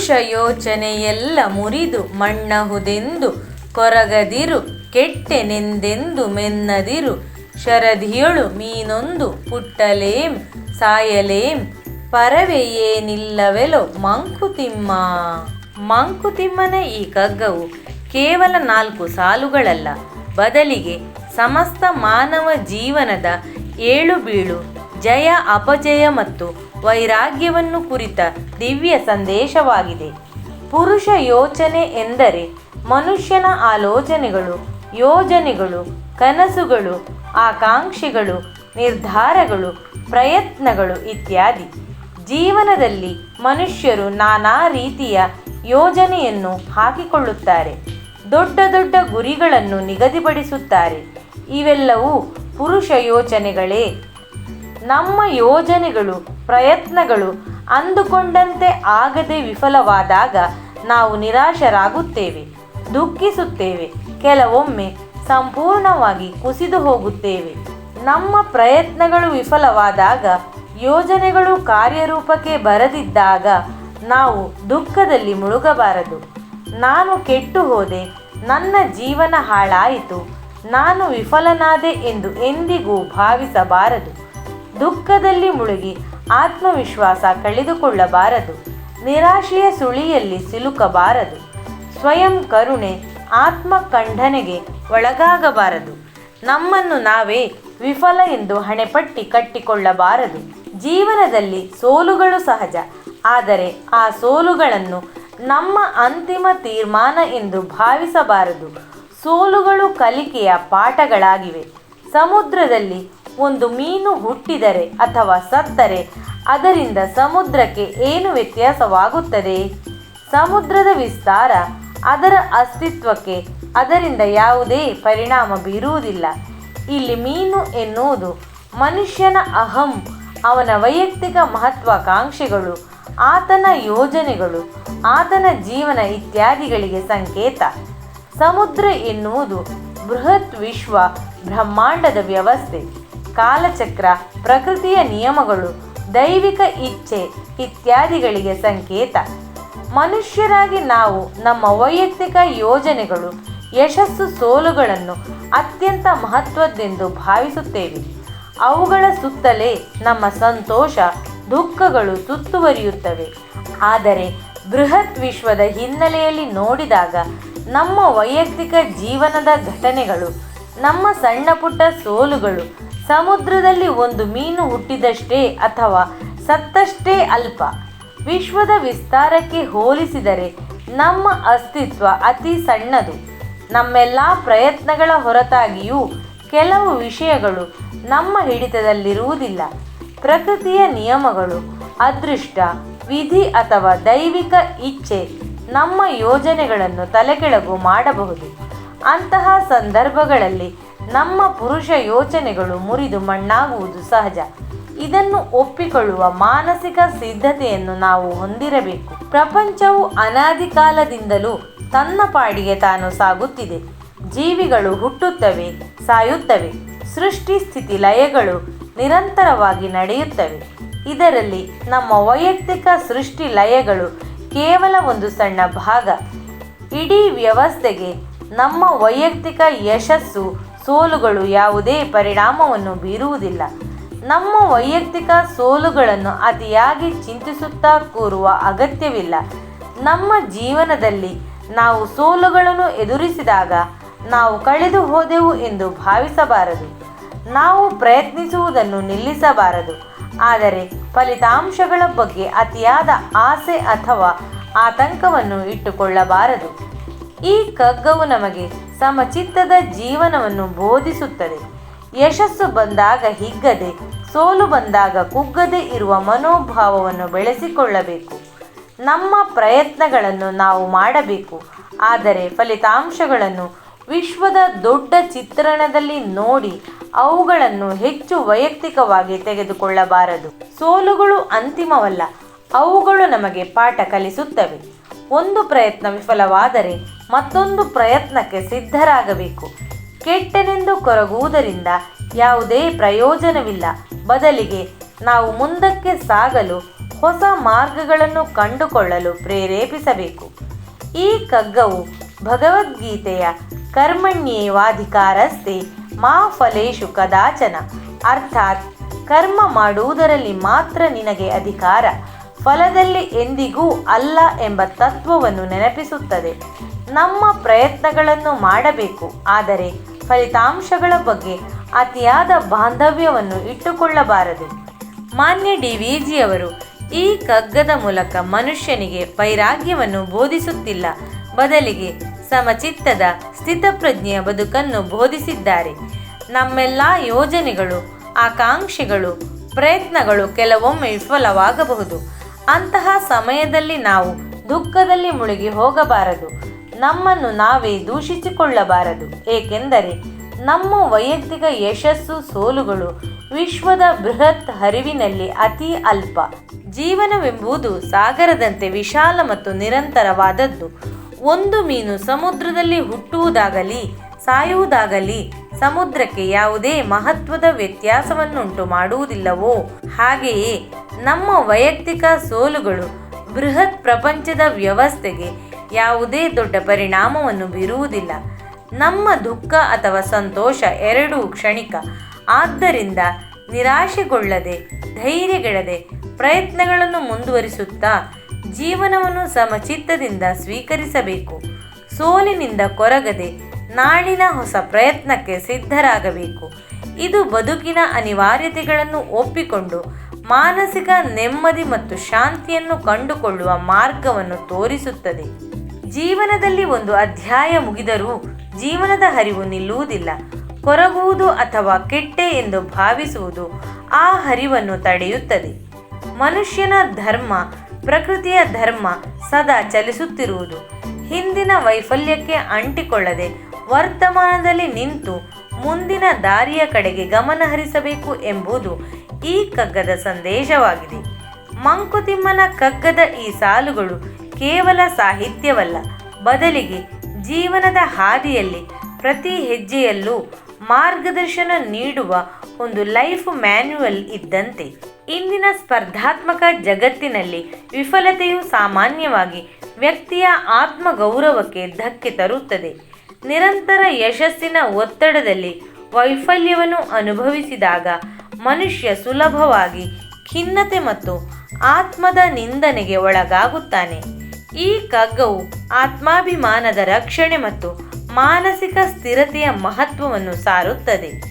ಪುರುಷ ಯೋಚನೆಯೆಲ್ಲ ಮುರಿದು ಮಣ್ಣಹುದೆಂದು ಕೊರಗದಿರು, ಕೆಟ್ಟೆನೆಂದೆಂದು ಮೆನ್ನದಿರು. ಶರಧಿಯೊಳು ಮೀನೊಂದು ಪುಟ್ಟಲೇಂ, ಸಾಯಲೇಂ ಪರವೆಯೇನಿಲ್ಲವೆಲೋ ಮಂಕುತಿಮ್ಮ. ಮಂಕುತಿಮ್ಮನ ಈ ಕಗ್ಗವು ಕೇವಲ ನಾಲ್ಕು ಸಾಲುಗಳಲ್ಲ, ಬದಲಿಗೆ ಸಮಸ್ತ ಮಾನವ ಜೀವನದ ಏಳು ಬೀಳು, ಜಯ, ಅಪಜಯ ಮತ್ತು ವೈರಾಗ್ಯವನ್ನು ಕುರಿತ ದಿವ್ಯ ಸಂದೇಶವಾಗಿದೆ. ಪುರುಷ ಯೋಚನೆ ಎಂದರೆ ಮನುಷ್ಯನ ಆಲೋಚನೆಗಳು, ಯೋಜನೆಗಳು, ಕನಸುಗಳು, ಆಕಾಂಕ್ಷೆಗಳು, ನಿರ್ಧಾರಗಳು, ಪ್ರಯತ್ನಗಳು ಇತ್ಯಾದಿ. ಜೀವನದಲ್ಲಿ ಮನುಷ್ಯರು ನಾನಾ ರೀತಿಯ ಯೋಜನೆಯನ್ನು ಹಾಕಿಕೊಳ್ಳುತ್ತಾರೆ. ದೊಡ್ಡ ದೊಡ್ಡ ಗುರಿಗಳನ್ನು ನಿಗದಿಪಡಿಸುತ್ತಾರೆ. ಇವೆಲ್ಲವೂ ಪುರುಷ ಯೋಚನೆಗಳೇ. ನಮ್ಮ ಯೋಜನೆಗಳು, ಪ್ರಯತ್ನಗಳು ಅಂದುಕೊಂಡಂತೆ ಆಗದೆ ವಿಫಲವಾದಾಗ ನಾವು ನಿರಾಶರಾಗುತ್ತೇವೆ, ದುಃಖಿಸುತ್ತೇವೆ, ಕೆಲವೊಮ್ಮೆ ಸಂಪೂರ್ಣವಾಗಿ ಕುಸಿದು ಹೋಗುತ್ತೇವೆ. ನಮ್ಮ ಪ್ರಯತ್ನಗಳು ವಿಫಲವಾದಾಗ, ಯೋಜನೆಗಳು ಕಾರ್ಯರೂಪಕ್ಕೆ ಬರದಿದ್ದಾಗ ನಾವು ದುಃಖದಲ್ಲಿ ಮುಳುಗಬಾರದು. ನಾನು ಕೆಟ್ಟು ಹೋದೆ, ನನ್ನ ಜೀವನ ಹಾಳಾಯಿತು, ನಾನು ವಿಫಲನಾದೆ ಎಂದು ಎಂದಿಗೂ ಭಾವಿಸಬಾರದು. ದುಃಖದಲ್ಲಿ ಮುಳುಗಿ ಆತ್ಮವಿಶ್ವಾಸ ಕಳೆದುಕೊಳ್ಳಬಾರದು. ನಿರಾಶೆಯ ಸುಳಿಯಲ್ಲಿ ಸಿಲುಕಬಾರದು. ಸ್ವಯಂ ಕರುಣೆ ಆತ್ಮ ಖಂಡನೆಗೆ ಒಳಗಾಗಬಾರದು. ನಮ್ಮನ್ನು ನಾವೇ ವಿಫಲ ಎಂದು ಹಣೆಪಟ್ಟಿ ಕಟ್ಟಿಕೊಳ್ಳಬಾರದು. ಜೀವನದಲ್ಲಿ ಸೋಲುಗಳು ಸಹಜ, ಆದರೆ ಆ ಸೋಲುಗಳನ್ನು ನಮ್ಮ ಅಂತಿಮ ತೀರ್ಮಾನ ಎಂದು ಭಾವಿಸಬಾರದು. ಸೋಲುಗಳು ಕಲಿಕೆಯ ಪಾಠಗಳಾಗಿವೆ. ಸಮುದ್ರದಲ್ಲಿ ಒಂದು ಮೀನು ಹುಟ್ಟಿದರೆ ಅಥವಾ ಸತ್ತರೆ, ಅದರಿಂದ ಸಮುದ್ರಕ್ಕೆ ಏನು ವ್ಯತ್ಯಾಸವಾಗುತ್ತದೆ? ಸಮುದ್ರದ ವಿಸ್ತಾರ ಅದರ ಅಸ್ತಿತ್ವಕ್ಕೆ ಅದರಿಂದ ಯಾವುದೇ ಪರಿಣಾಮ ಬೀರುವುದಿಲ್ಲ. ಇಲ್ಲಿ ಮೀನು ಎನ್ನುವುದು ಮನುಷ್ಯನ ಅಹಂ, ಅವನ ವೈಯಕ್ತಿಕ ಮಹತ್ವಾಕಾಂಕ್ಷೆಗಳು, ಆತನ ಯೋಜನೆಗಳು, ಆತನ ಜೀವನ ಇತ್ಯಾದಿಗಳಿಗೆ ಸಂಕೇತ. ಸಮುದ್ರ ಎನ್ನುವುದು ಬೃಹತ್ ವಿಶ್ವ ಬ್ರಹ್ಮಾಂಡದ ವ್ಯವಸ್ಥೆ. ಕಾಲಚಕ್ರ, ಪ್ರಕೃತಿಯ ನಿಯಮಗಳು, ದೈವಿಕ ಇಚ್ಛೆ ಇತ್ಯಾದಿಗಳಿಗೆ ಸಂಕೇತ. ಮನುಷ್ಯರಾಗಿ ನಾವು ನಮ್ಮ ವೈಯಕ್ತಿಕ ಯೋಜನೆಗಳು, ಯಶಸ್ಸು ಸೋಲುಗಳನ್ನು ಅತ್ಯಂತ ಮಹತ್ವದ್ದೆಂದು ಭಾವಿಸುತ್ತೇವೆ. ಅವುಗಳ ಸುತ್ತಲೇ ನಮ್ಮ ಸಂತೋಷ, ದುಃಖಗಳು ಸುತ್ತುವರಿಯುತ್ತವೆ. ಆದರೆ ಬೃಹತ್ ವಿಶ್ವದ ಹಿನ್ನೆಲೆಯಲ್ಲಿ ನೋಡಿದಾಗ ನಮ್ಮ ವೈಯಕ್ತಿಕ ಜೀವನದ ಘಟನೆಗಳು, ನಮ್ಮ ಸಣ್ಣ ಪುಟ್ಟ ಸೋಲುಗಳು ಸಮುದ್ರದಲ್ಲಿ ಒಂದು ಮೀನು ಹುಟ್ಟಿದಷ್ಟೇ ಅಥವಾ ಸತ್ತಷ್ಟೇ ಅಲ್ಪ. ವಿಶ್ವದ ವಿಸ್ತಾರಕ್ಕೆ ಹೋಲಿಸಿದರೆ ನಮ್ಮ ಅಸ್ತಿತ್ವ ಅತಿ ಸಣ್ಣದು. ನಮ್ಮೆಲ್ಲ ಪ್ರಯತ್ನಗಳ ಹೊರತಾಗಿಯೂ ಕೆಲವು ವಿಷಯಗಳು ನಮ್ಮ ಹಿಡಿತದಲ್ಲಿರುವುದಿಲ್ಲ. ಪ್ರಕೃತಿಯ ನಿಯಮಗಳು, ಅದೃಷ್ಟ, ವಿಧಿ ಅಥವಾ ದೈವಿಕ ಇಚ್ಛೆ ನಮ್ಮ ಯೋಜನೆಗಳನ್ನು ತಲೆಕೆಳಗು ಮಾಡಬಹುದು. ಅಂತಹ ಸಂದರ್ಭಗಳಲ್ಲಿ ನಮ್ಮ ಪುರುಷ ಯೋಚನೆಗಳು ಮುರಿದು ಮಣ್ಣಾಗುವುದು ಸಹಜ. ಇದನ್ನು ಒಪ್ಪಿಕೊಳ್ಳುವ ಮಾನಸಿಕ ಸಿದ್ಧತೆಯನ್ನು ನಾವು ಹೊಂದಿರಬೇಕು. ಪ್ರಪಂಚವು ಅನಾದಿ ಕಾಲದಿಂದಲೂ ತನ್ನ ಪಾಡಿಗೆ ತಾನು ಸಾಗುತ್ತಿದೆ. ಜೀವಿಗಳು ಹುಟ್ಟುತ್ತವೆ, ಸಾಯುತ್ತವೆ. ಸೃಷ್ಟಿ ಸ್ಥಿತಿ ಲಯಗಳು ನಿರಂತರವಾಗಿ ನಡೆಯುತ್ತವೆ. ಇದರಲ್ಲಿ ನಮ್ಮ ವೈಯಕ್ತಿಕ ಸೃಷ್ಟಿ ಲಯಗಳು ಕೇವಲ ಒಂದು ಸಣ್ಣ ಭಾಗ. ಇಡೀ ವ್ಯವಸ್ಥೆಗೆ ನಮ್ಮ ವೈಯಕ್ತಿಕ ಯಶಸ್ಸು ಸೋಲುಗಳು ಯಾವುದೇ ಪರಿಣಾಮವನ್ನು ಬೀರುವುದಿಲ್ಲ. ನಮ್ಮ ವೈಯಕ್ತಿಕ ಸೋಲುಗಳನ್ನು ಅತಿಯಾಗಿ ಚಿಂತಿಸುತ್ತಾ ಕೂರುವ ಅಗತ್ಯವಿಲ್ಲ. ನಮ್ಮ ಜೀವನದಲ್ಲಿ ನಾವು ಸೋಲುಗಳನ್ನು ಎದುರಿಸಿದಾಗ ನಾವು ಕಳೆದು ಹೋದೆವು ಎಂದು ಭಾವಿಸಬಾರದು. ನಾವು ಪ್ರಯತ್ನಿಸುವುದನ್ನು ನಿಲ್ಲಿಸಬಾರದು. ಆದರೆ ಫಲಿತಾಂಶಗಳ ಬಗ್ಗೆ ಅತಿಯಾದ ಆಸೆ ಅಥವಾ ಆತಂಕವನ್ನು ಇಟ್ಟುಕೊಳ್ಳಬಾರದು. ಈ ಕಗ್ಗವು ನಮಗೆ ಸಮಚಿತ್ತದ ಜೀವನವನ್ನು ಬೋಧಿಸುತ್ತದೆ. ಯಶಸ್ಸು ಬಂದಾಗ ಹಿಗ್ಗದೆ, ಸೋಲು ಬಂದಾಗ ಕುಗ್ಗದೆ ಇರುವ ಮನೋಭಾವವನ್ನು ಬೆಳೆಸಿಕೊಳ್ಳಬೇಕು. ನಮ್ಮ ಪ್ರಯತ್ನಗಳನ್ನು ನಾವು ಮಾಡಬೇಕು. ಆದರೆ ಫಲಿತಾಂಶಗಳನ್ನು ವಿಶ್ವದ ದೊಡ್ಡ ಚಿತ್ರಣದಲ್ಲಿ ನೋಡಿ ಅವುಗಳನ್ನು ಹೆಚ್ಚು ವೈಯಕ್ತಿಕವಾಗಿ ತೆಗೆದುಕೊಳ್ಳಬಾರದು. ಸೋಲುಗಳು ಅಂತಿಮವಲ್ಲ, ಅವುಗಳು ನಮಗೆ ಪಾಠ ಕಲಿಸುತ್ತವೆ. ಒಂದು ಪ್ರಯತ್ನ ವಿಫಲವಾದರೆ ಮತ್ತೊಂದು ಪ್ರಯತ್ನಕ್ಕೆ ಸಿದ್ಧರಾಗಬೇಕು. ಕೆಟ್ಟನೆಂದು ಕೊರಗುವುದರಿಂದ ಯಾವುದೇ ಪ್ರಯೋಜನವಿಲ್ಲ. ಬದಲಿಗೆ ನಾವು ಮುಂದಕ್ಕೆ ಸಾಗಲು ಹೊಸ ಮಾರ್ಗಗಳನ್ನು ಕಂಡುಕೊಳ್ಳಲು ಪ್ರೇರೇಪಿಸಬೇಕು. ಈ ಕಗ್ಗವು ಭಗವದ್ಗೀತೆಯ ಕರ್ಮಣ್ಯೇವಾಧಿಕಾರಸ್ತೆ ಮಾ ಫಲೇಶು ಕದಾಚನ. ಅರ್ಥಾತ್ ಕರ್ಮ ಮಾಡುವುದರಲ್ಲಿ ಮಾತ್ರ ನಿನಗೆ ಅಧಿಕಾರ. ಫಲದಲ್ಲಿ ಎಂದಿಗೂ ಅಲ್ಲ ಎಂಬ ತತ್ವವನ್ನು ನೆನಪಿಸುತ್ತದೆ. ನಮ್ಮ ಪ್ರಯತ್ನಗಳನ್ನು ಮಾಡಬೇಕು, ಆದರೆ ಫಲಿತಾಂಶಗಳ ಬಗ್ಗೆ ಅತಿಯಾದ ಬಾಂಧವ್ಯವನ್ನು ಇಟ್ಟುಕೊಳ್ಳಬಾರದು. ಮಾನ್ಯ ಡಿ ವಿ ಜಿಯವರು ಈ ಕಗ್ಗದ ಮೂಲಕ ಮನುಷ್ಯನಿಗೆ ವೈರಾಗ್ಯವನ್ನು ಬೋಧಿಸುತ್ತಿಲ್ಲ, ಬದಲಿಗೆ ಸಮಚಿತ್ತದ ಸ್ಥಿತಪ್ರಜ್ಞೆಯ ಬದುಕನ್ನು ಬೋಧಿಸಿದ್ದಾರೆ. ನಮ್ಮೆಲ್ಲ ಯೋಜನೆಗಳು, ಆಕಾಂಕ್ಷೆಗಳು, ಪ್ರಯತ್ನಗಳು ಕೆಲವೊಮ್ಮೆ ವಿಫಲವಾಗಬಹುದು. ಅಂತಹ ಸಮಯದಲ್ಲಿ ನಾವು ದುಃಖದಲ್ಲಿ ಮುಳುಗಿ ಹೋಗಬಾರದು. ನಮ್ಮನ್ನು ನಾವೇ ದೂಷಿಸಿಕೊಳ್ಳಬಾರದು. ಏಕೆಂದರೆ ನಮ್ಮ ವೈಯಕ್ತಿಕ ಯಶಸ್ಸು ಸೋಲುಗಳು ವಿಶ್ವದ ಬೃಹತ್ ಹರಿವಿನಲ್ಲಿ ಅತಿ ಅಲ್ಪ. ಜೀವನವೆಂಬುದು ಸಾಗರದಂತೆ ವಿಶಾಲ ಮತ್ತು ನಿರಂತರವಾದದ್ದು. ಒಂದು ಮೀನು ಸಮುದ್ರದಲ್ಲಿ ಹುಟ್ಟುವುದಾಗಲಿ, ಸಾಯುವುದಾಗಲಿ ಸಮುದ್ರಕ್ಕೆ ಯಾವುದೇ ಮಹತ್ವದ ವ್ಯತ್ಯಾಸವನ್ನುಂಟು ಮಾಡುವುದಿಲ್ಲವೋ? ಹಾಗೆಯೇ ನಮ್ಮ ವೈಯಕ್ತಿಕ ಸೋಲುಗಳು ಬೃಹತ್ ಪ್ರಪಂಚದ ವ್ಯವಸ್ಥೆಗೆ ಯಾವುದೇ ದೊಡ್ಡ ಪರಿಣಾಮವನ್ನು ಬೀರುವುದಿಲ್ಲ. ನಮ್ಮ ದುಃಖ ಅಥವಾ ಸಂತೋಷ ಎರಡೂ ಕ್ಷಣಿಕ. ಆದ್ದರಿಂದ ನಿರಾಶೆಗೊಳ್ಳದೆ, ಧೈರ್ಯಗೆಡದೆ ಪ್ರಯತ್ನಗಳನ್ನು ಮುಂದುವರಿಸುತ್ತಾ ಜೀವನವನ್ನು ಸಮಚಿತ್ತದಿಂದ ಸ್ವೀಕರಿಸಬೇಕು. ಸೋಲಿನಿಂದ ಕೊರಗದೆ ನಾಳಿನ ಹೊಸ ಪ್ರಯತ್ನಕ್ಕೆ ಸಿದ್ಧರಾಗಬೇಕು. ಇದು ಬದುಕಿನ ಅನಿವಾರ್ಯತೆಗಳನ್ನು ಒಪ್ಪಿಕೊಂಡು ಮಾನಸಿಕ ನೆಮ್ಮದಿ ಮತ್ತು ಶಾಂತಿಯನ್ನು ಕಂಡುಕೊಳ್ಳುವ ಮಾರ್ಗವನ್ನು ತೋರಿಸುತ್ತದೆ. ಜೀವನದಲ್ಲಿ ಒಂದು ಅಧ್ಯಾಯ ಮುಗಿದರೂ ಜೀವನದ ಹರಿವು ನಿಲ್ಲುವುದಿಲ್ಲ. ಕೊರಗುವುದು ಅಥವಾ ಕೆಟ್ಟೆ ಎಂದು ಭಾವಿಸುವುದು ಆ ಹರಿವನ್ನು ತಡೆಯುತ್ತದೆ. ಮನುಷ್ಯನ ಧರ್ಮ, ಪ್ರಕೃತಿಯ ಧರ್ಮ ಸದಾ ಚಲಿಸುತ್ತಿರುವುದು. ಹಿಂದಿನ ವೈಫಲ್ಯಕ್ಕೆ ಅಂಟಿಕೊಳ್ಳದೆ ವರ್ತಮಾನದಲ್ಲಿ ನಿಂತು ಮುಂದಿನ ದಾರಿಯ ಕಡೆಗೆ ಗಮನ ಹರಿಸಬೇಕು ಎಂಬುದು ಈ ಕಗ್ಗದ ಸಂದೇಶವಾಗಿದೆ. ಮಂಕುತಿಮ್ಮನ ಕಗ್ಗದ ಈ ಸಾಲುಗಳು ಕೇವಲ ಸಾಹಿತ್ಯವಲ್ಲ, ಬದಲಿಗೆ ಜೀವನದ ಹಾದಿಯಲ್ಲಿ ಪ್ರತಿ ಹೆಜ್ಜೆಯಲ್ಲೂ ಮಾರ್ಗದರ್ಶನ ನೀಡುವ ಒಂದು ಲೈಫ್ ಮ್ಯಾನ್ಯುವಲ್ ಇದ್ದಂತೆ. ಇಂದಿನ ಸ್ಪರ್ಧಾತ್ಮಕ ಜಗತ್ತಿನಲ್ಲಿ ವಿಫಲತೆಯು ಸಾಮಾನ್ಯವಾಗಿ ವ್ಯಕ್ತಿಯ ಆತ್ಮಗೌರವಕ್ಕೆ ಧಕ್ಕೆ ತರುತ್ತದೆ. ನಿರಂತರ ಯಶಸ್ಸಿನ ಒತ್ತಡದಲ್ಲಿ ವೈಫಲ್ಯವನ್ನು ಅನುಭವಿಸಿದಾಗ ಮನುಷ್ಯ ಸುಲಭವಾಗಿ ಖಿನ್ನತೆ ಮತ್ತು ಆತ್ಮದ ನಿಂದನೆಗೆ ಒಳಗಾಗುತ್ತಾನೆ. ಈ ಕಗ್ಗವು ಆತ್ಮಾಭಿಮಾನದ ರಕ್ಷಣೆ ಮತ್ತು ಮಾನಸಿಕ ಸ್ಥಿರತೆಯ ಮಹತ್ವವನ್ನು ಸಾರುತ್ತದೆ.